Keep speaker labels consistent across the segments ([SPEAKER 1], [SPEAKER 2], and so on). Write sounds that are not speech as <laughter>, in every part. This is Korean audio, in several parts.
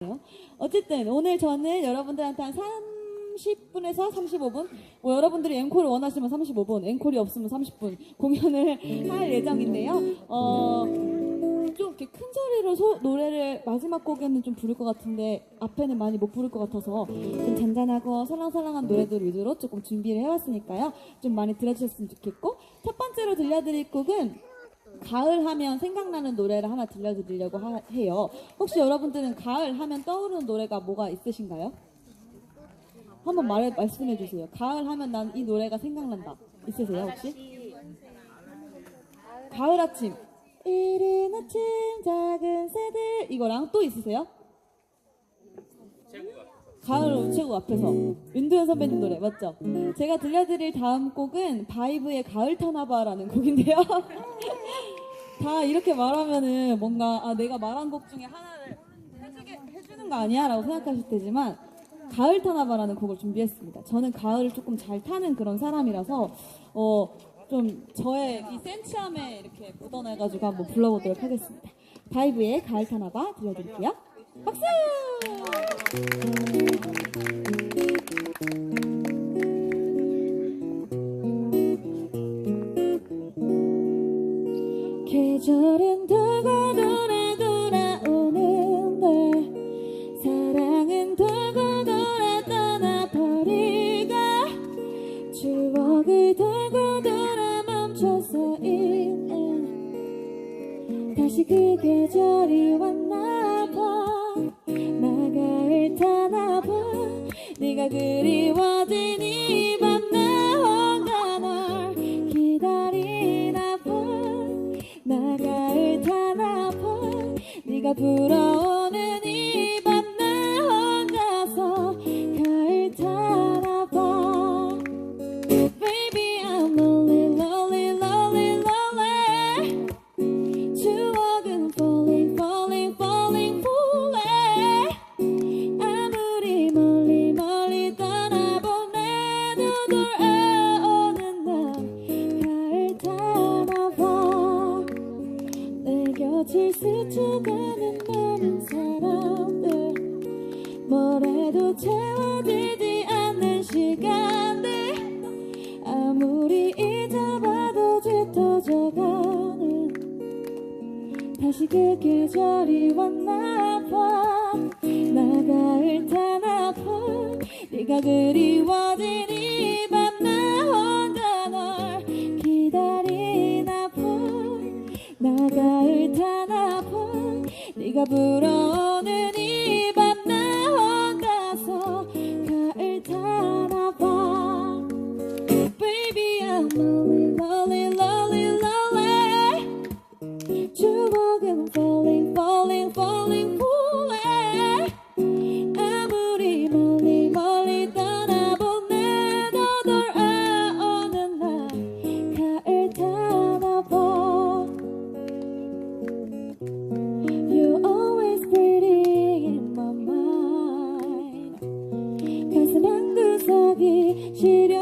[SPEAKER 1] 있네요. 어쨌든 오늘 저는 여러분들한테 한 30분에서 35분, 뭐 여러분들이 앵콜을 원하시면 35분, 앵콜이 없으면 30분 공연을 할 예정인데요. 어, 좀 이렇게 큰 소리로 소- 노래를 마지막 곡에는 좀 부를 것 같은데 앞에는 많이 못 부를 것 같아서 좀 잔잔하고 설랑설랑한 노래들 위주로 조금 준비를 해왔으니까요. 좀 많이 들어주셨으면 좋겠고 첫 번째로 들려드릴 곡은 가을 하면 생각나는 노래를 하나 들려드리려고 하- 해요. 혹시 여러분들은 가을 하면 떠오르는 노래가 뭐가 있으신가요? 한번 말해 말씀해 주세요. 가을 하면 난 이 노래가 생각난다. 있으세요 혹시? 가을 아침. 이른 아침 작은 새들 이거랑 또 있으세요? 가을 우체국 앞에서 윤도현 선배님 노래 맞죠? 제가 들려드릴 다음 곡은 바이브의 가을 타나바라는 곡인데요. <laughs> 다 이렇게 말하면은 뭔가 아, 내가 말한 곡 중에 하나를 해주게, 해주는 거 아니야 라고 생각하실 테지만 가을 타나바라는 곡을 준비했습니다. 저는 가을을 조금 잘 타는 그런 사람이라서 어, 좀 저의 이 센치함에 이렇게 묻어내가지고 한번 불러보도록 하겠습니다. 바이브의 가을 타나바 들려드릴게요. 박수! 네가 그리워진 이밤나 혼자 널 기다리나 봐. 나가을 타나 봐. 네가 불어오 스쳐가는 많은 사람들. 뭐래도 채워지지 않는 시간들. 아무리 잊어봐도 짙어져가는. 다시 그 계절이 왔나 봐. 나가을 타나 봐. 네가 그리워 네가 불어오는 이밤 구석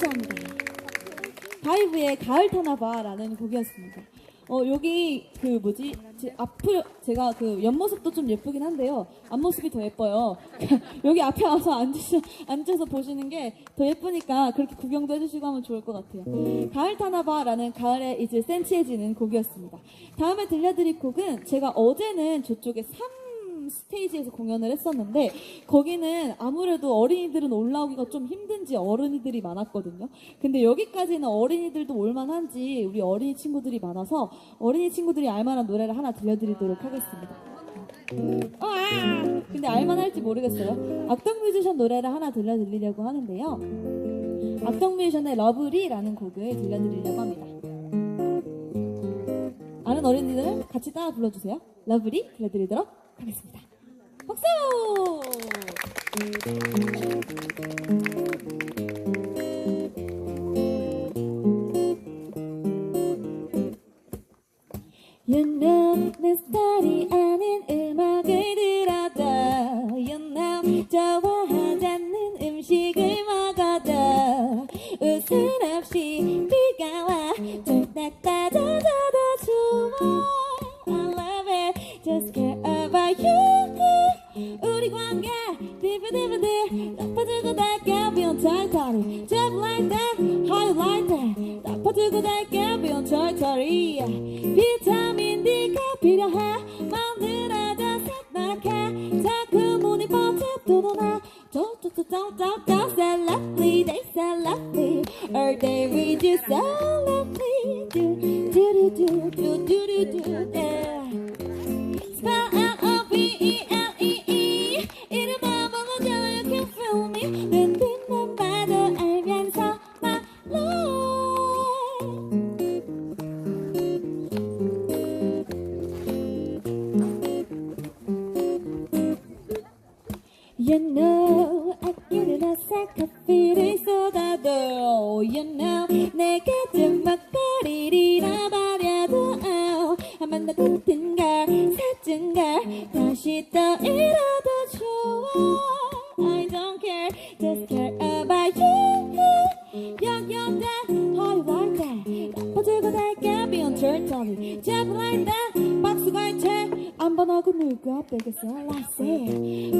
[SPEAKER 1] 감사합니다. 바이브의 가을 타나봐라는 곡이었습니다. 어, 여기 그 뭐지? 제 앞을 제가 그 옆모습도 좀 예쁘긴 한데요. 앞모습이 더 예뻐요. <laughs> 여기 앞에 와서 앉으셔, 앉아서 보시는 게 더 예쁘니까 그렇게 구경도 해주시고 하면 좋을 것 같아요. 가을 타나봐라는 가을에 이제 센치해지는 곡이었습니다. 다음에 들려드릴 곡은 제가 어제는 저쪽에 3 스테이지에서 공연을 했었는데 거기는 아무래도 어린이들은 올라오기가 좀 힘든지 어른이들이 많았거든요. 근데 여기까지는 어린이들도 올만한지 우리 어린이 친구들이 많아서 어린이 친구들이 알만한 노래를 하나 들려드리도록 하겠습니다. 어, 아! 근데 알만할지 모르겠어요. 악동 뮤지션 노래를 하나 들려드리려고 하는데요. 악동 뮤지션의 러브리라는 곡을 들려드리려고 합니다. 아는 어린이들 같이 따라 불러주세요. 러브리 들려드리도록 하겠습니다. 박수! You know 내 스타일이 아닌 음악을 들어도 You know 않는 음식을 먹어도 없 they say lovely All day with you so lovely Do do do do do do do do yeah 언젠가 다시 떠일어도 좋아 I don't care Just care about you 영영다 허리왕다 나빠지고 달까 비온 절터리 제발 다 박수가 채안 번하고 누가 빼겠어 Let's see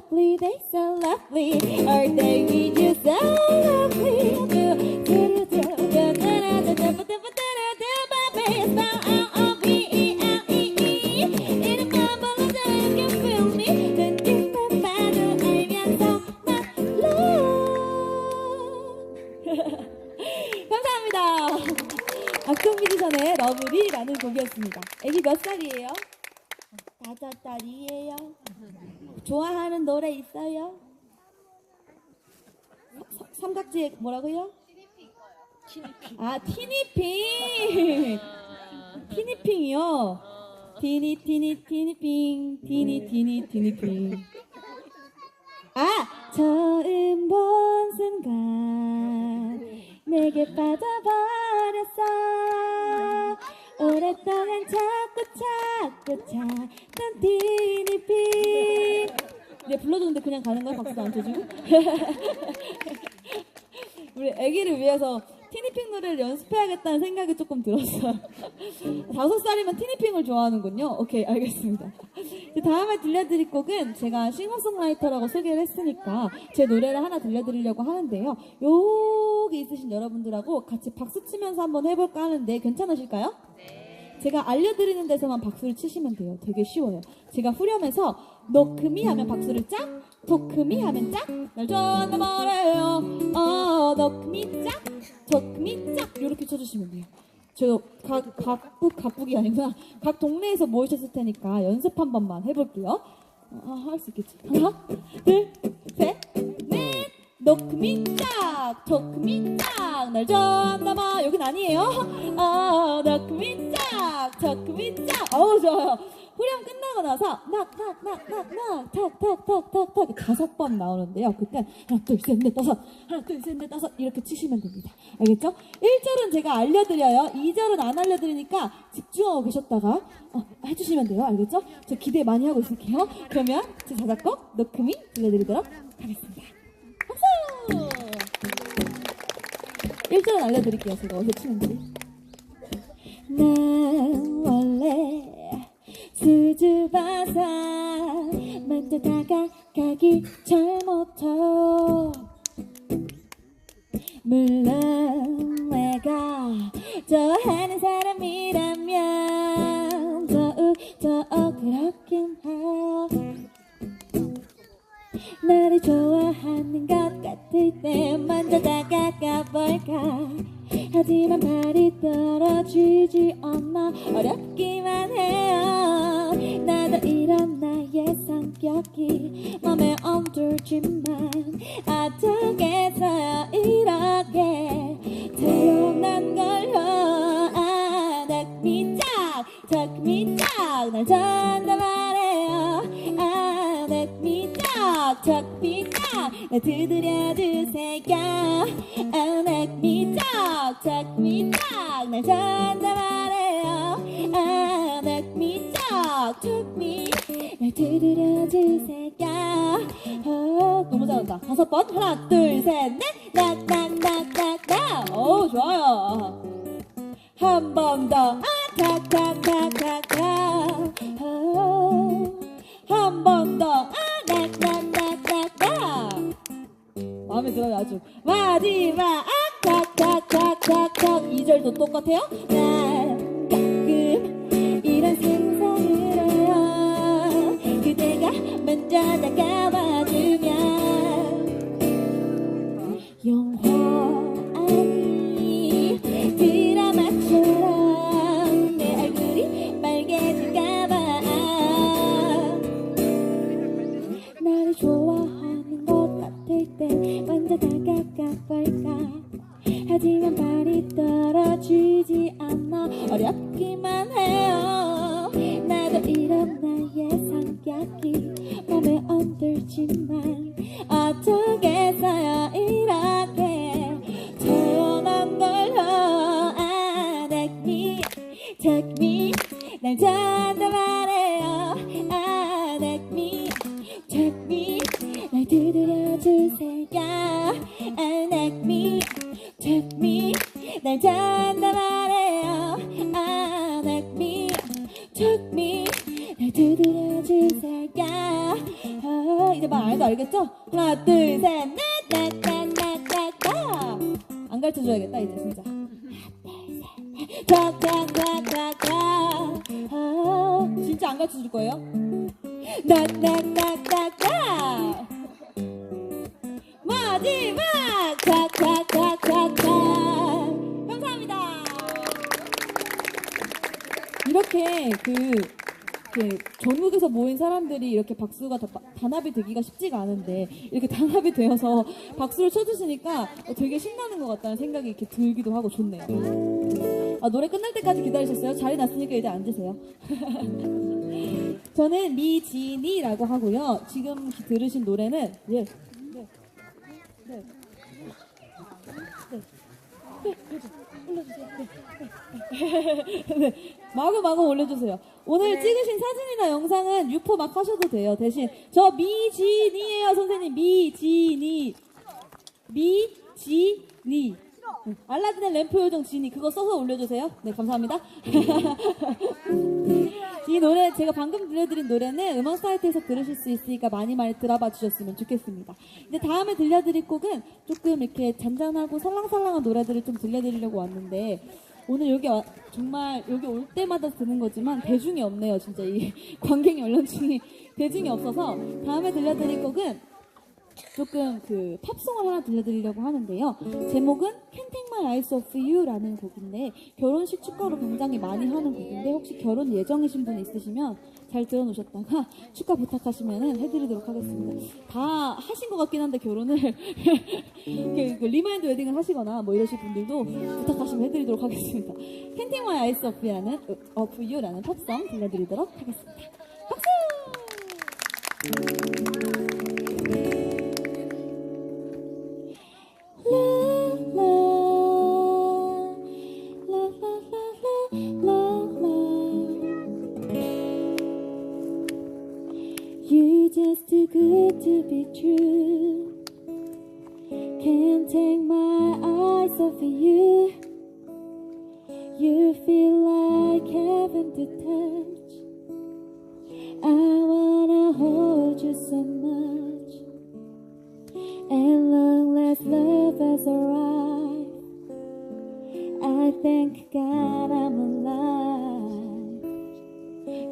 [SPEAKER 1] lovely, they so lovely. Are they with you 아하는 노래 있어요? 서- 삼각지에 뭐라고요? 아 티니핑! 티니핑이요? 티니 티니 티니핑 티니 티니 티니핑. 아 처음 본 순간 내게 빠져버렸어. 오랫동안 찾고 찾고 찾던 티니핑 네 불러줬는데 그냥 가는 거야 박수도 안 쳐주고 <laughs> 우리 아기를 위해서 티니핑 노래를 연습해야겠다는 생각이 조금 들었어요. <laughs> 다섯 살이면 티니핑을 좋아하는군요. 오케이, 알겠습니다. 다음에 들려드릴 곡은 제가 싱어송라이터라고 소개를 했으니까 제 노래를 하나 들려드리려고 하는데요. 여기 있으신 여러분들하고 같이 박수 치면서 한번 해볼까 하는데 괜찮으실까요? 제가 알려드리는 데서만 박수를 치시면 돼요. 되게 쉬워요. 제가 후렴에서 너크미 하면 박수를 짝, 도크미 하면 짝, 날 좋아한다 말해요. 어, 너크미 짝, 도크미 짝 이렇게 쳐주시면 돼요. 저각 각국 각국이 아니구나. 각 동네에서 모이셨을 테니까 연습 한 번만 해볼게요. 아, 할 수 있겠지. 하나, 둘, 셋, 넷. 너크미 짝, 토크미 짝, 날 좋아한다 마. 여긴 아니에요. 아, 너크미 짝, 토크미 짝. 어우, 좋아요. 후렴 끝나고 나서 낙, 낙, 낙, 낙, 낙, 탁, 탁, 탁, 탁, 탁 다섯 번 나오는데요. 그때 하나, 둘, 셋, 넷, 다섯, 하나, 둘, 셋, 넷, 다섯 이렇게 치시면 됩니다. 알겠죠? 1절은 제가 알려드려요. 2절은 안 알려드리니까 집중하고 계셨다가 어, 해주시면 돼요. 알겠죠? 저 기대 많이 하고 있을게요. 그러면 제 자작곡 노크미 들려드리도록 하겠습니다. 박수! 1절은 알려드릴게요. 제가 어디서 치는지. 난 원래 수줍어서 먼저 다가가기 잘 못해 물론 내가 좋아하는 사람이라면 더욱 더 그렇긴 해 나를 좋아하는 것 같을 때 먼저 다가가 볼까? 하지만 발이 떨어지지 않아 어렵기만 해요 이런 나의 성격이 맘에 안 들지만 어떻게서 이렇게 태어난 걸요 아 닭미짝 닭미짝 날 잔다 말해요. 아 닭미짝 닭미짝 날 두드려 주세요. 아 닭미짝 닭미짝 날 잔다 말해요. 아 닭미짝 닭미 날 두드려 주세요 어, 너무 잘한다 다섯 번 하나 둘셋넷 낙낙낙낙낙 오 좋아요 한 번 더, 아, 탁, 탁, 탁, 탁, 탁. 한번 더, 아, 락, 락, 락, 락, 락. 마음에 들어요, 아주. 마지막, 아, 탁. 2절도 똑같아요. 그대가 먼저 다가와주면 영화 take me. 날 잔다 말해요. 아 take me. Take me. 날 두드려 주세요. 아 take me. Take me. 날 잔다 말해요. 아 take me. Take me. 날 두드려 주세요. 아, 이제 말 알도 알겠죠? 하나 둘셋넷 낙낙낙낙낙 안 가르쳐줘야겠다 이제 진짜 탁탁탁탁탁 아 진짜 안 가르쳐 줄 거예요? 낙낙낙낙낙 마지막! 탁탁탁탁탁 감사합니다. 이렇게 그, 그 전국에서 모인 사람들이 이렇게 박수가 다, 단합이 되기가 쉽지가 않은데 이렇게 단합이 되어서 박수를 쳐주시니까 되게 신나는 것 같다는 생각이 이렇게 들기도 하고 좋네요. 아, 노래 끝날 때까지 기다리셨어요? 자리 났으니까 이제 앉으세요. <laughs> 저는 미진이라고 하고요. 지금 들으신 노래는 예. 네. 네. 네. 네. 올려주세요. 네. 네. 마구 마구 올려주세요. 오늘 찍으신 사진이나 영상은 유포 막 하셔도 돼요. 대신 저 미진이에요, 선생님. 미진이. 미진이. 응. 알라딘의 램프 요정 지니 그거 써서 올려주세요. 네, 감사합니다. <laughs> 이 노래 제가 방금 들려드린 노래는 음원 사이트에서 들으실 수 있으니까 많이 많이 들어봐 주셨으면 좋겠습니다. 이제 다음에 들려드릴 곡은 조금 이렇게 잔잔하고 살랑살랑한 노래들을 좀 들려드리려고 왔는데 오늘 여기 와- 정말 여기 올 때마다 드는 거지만 대중이 없네요. 진짜 이 <laughs> 관객 연령층이 대중이 없어서 다음에 들려드릴 곡은 조금 그 팝송을 하나 들려드리려고 하는데요. 제목은 Can't Take My Eyes Off You라는 곡인데 결혼식 축가로 굉장히 많이 하는 곡인데 혹시 결혼 예정이신 분 있으시면 잘 들어놓으셨다가 <laughs> 축가 부탁하시면 해드리도록 하겠습니다. 다 하신 것 같긴 한데 결혼을 <laughs> 그, 그 리마인드 웨딩을 하시거나 뭐 이러실 분들도 부탁하시면 해드리도록 하겠습니다. Can't Take My Eyes Off You라는, Off You라는 팝송 들려드리도록 하겠습니다. 박수! To be true. Can't take my eyes off of you. You feel like heaven to touch. I wanna hold you so much. And long last love has arrived. I thank God I'm alive.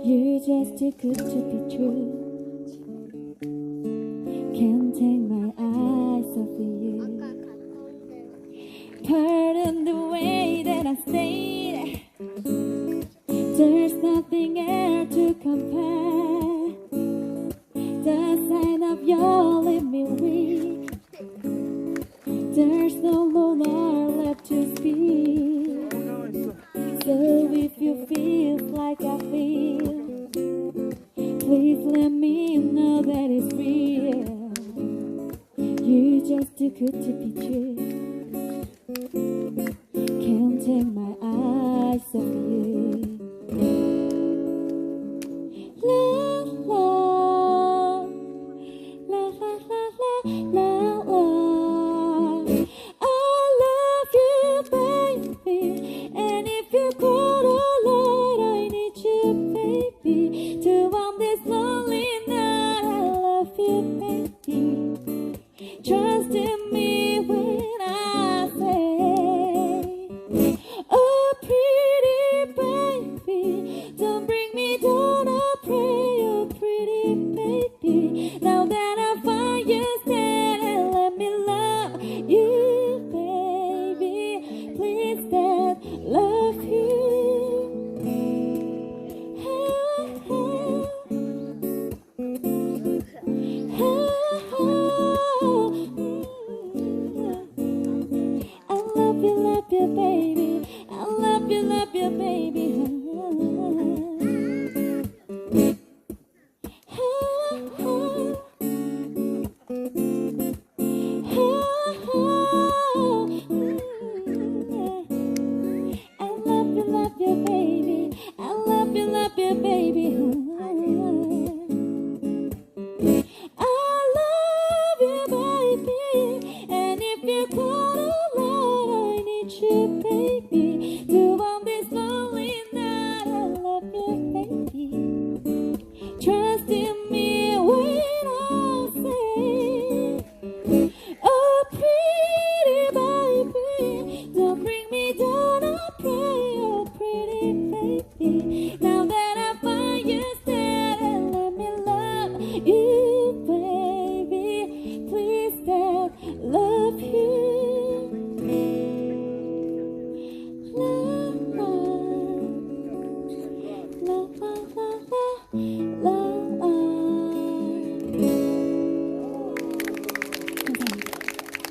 [SPEAKER 1] You're just too good to be true. Of you. Pardon the way that I stayed. There's nothing else to compare. The sign of your leave me weak. There's no longer left to speak. So if you feel like I feel, please let me know that it's real. Good to be true. Can't take my eyes off you. La la la la la la. I love you, baby, and if you oh, lot, I need you, baby, to this lonely night. I love you, baby. Trust baby.